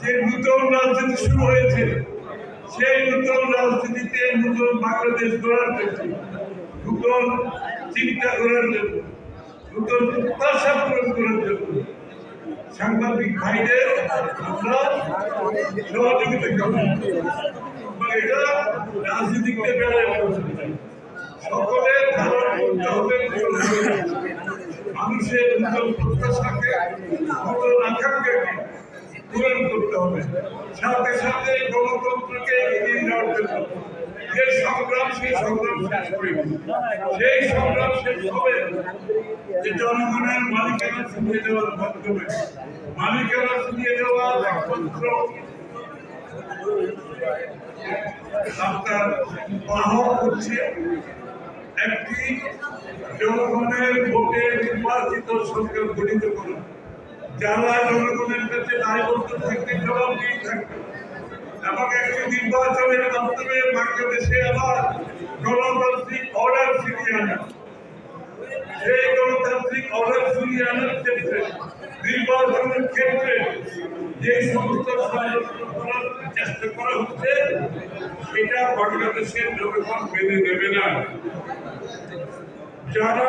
যে নূতন রাজনীতি শুরু হয়েছে, সেই নূতন রাজনীতিতে নূতন বাংলাদেশ গড়ার জন্য, নূতন চিন্তা করার জন্য, নূতন প্রত্যাশা পূরণ করার জন্য সাংবাদিক ভাইদের আমরা সহযোগিতা করব। এটা রাজনীতিকে বেড়ায় সকলের ধারণ করতে হবে। মানুষের নূতন প্রত্যাশাকে, নূতন আকাঙ্ক্ষাকে পূরণ করতে হবে। সাথে সাথে গণতন্ত্রকে এগিয়ে নেওয়ার জন্য যে সংগ্রাম, সেই সংগ্রাম শেষ করি। সেই সংগ্রাম শেষ হবে যে জনগণের মালিকানা ফিরিয়ে দেওয়ার মাধ্যমে। মালিকানা ফিরিয়ে দেওয়ার একমাত্র আপনার বাহক হচ্ছে একটি জনগণের ভোটে নির্বাচিত সরকার গঠিত করা। যারা জনগণের কাছে দায়বদ্ধ থাকতে জবাব দিয়ে থাকবে। এবং একটি নির্বাচনের মাধ্যমে বাংলাদেশে আবার গণতান্ত্রিক অর্ডার ফিরিয়ে আনা। সেই গণতান্ত্রিক অর্ডার ফিরিয়ে আনার ক্ষেত্রে, নির্বাচনের ক্ষেত্রে যে সমস্ত করার চেষ্টা করা হচ্ছে, সেটা বাংলাদেশের জনগণ মেনে নেবে না। যারা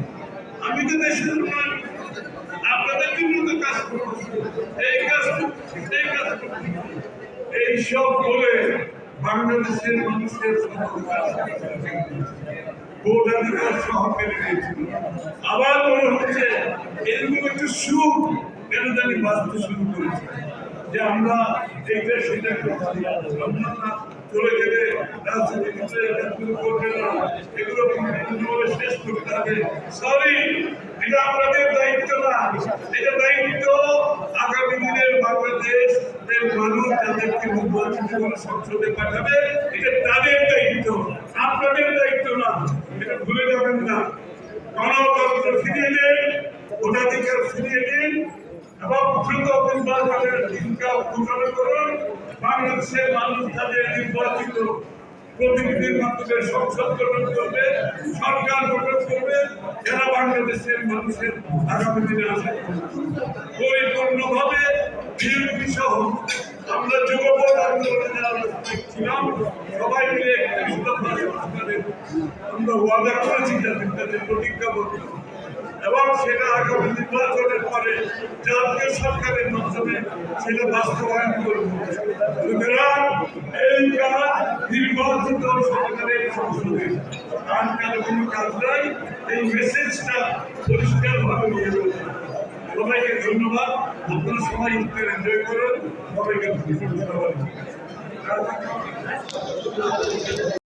আমি তো দেশের আপনাদের জন্য তো কাজ এই কাজ সেই কাজ এই সব বলে বাংলাদেশের মানুষের মেনে আবার মনে সুখ কেন বাঁচতে শুরু করেছে। যে আমরা এইটা সেটা আমরা চলে গেলে রাজনীতি শুরু করবে না এগুলো শেষ করতে হবে। সরি এটা আপনাদের দায়িত্ব না। এটা দায়িত্ব আগামী দিনের বাংলাদেশ এটা তাদের দায়িত্ব। আপনাদের দায়িত্ব না। এটা ভুলে যাবেন না। গণতন্ত্র ফিরিয়ে দিন ভোটাধিকার ফিরিয়ে দিন এবং দ্রুত নির্বাচনের করুন। বাংলাদেশের মানুষ তাদের নির্বাচিত প্রতিনিধির মাধ্যমে সংসদ গঠন করবে, সরকার গঠন করবে যারা বাংলাদেশের মানুষের আগামী দিনে আসে পরিপূর্ণভাবে বিএনপি সহ আমরা যুবপথ আন্দোলনে সবাই মিলে আমরা ওয়াদা করেছি এবং সেটা আগামী নির্বাচনের পরে জাতীয় সরকারের মাধ্যমে সেটা বাস্তবায়ন করব। সুতরাং এই কাজ নির্বাচিত সরকারের সংসদে আর কারও কোনো কাজ নাই। এই মেসেজটা পরিষ্কারভাবে নিয়ে যাবে সবাইকে ধন্যবাদ। আপনারা সবাই ইফতার এনজয় করুন। সবাইকে ধন্যবাদ।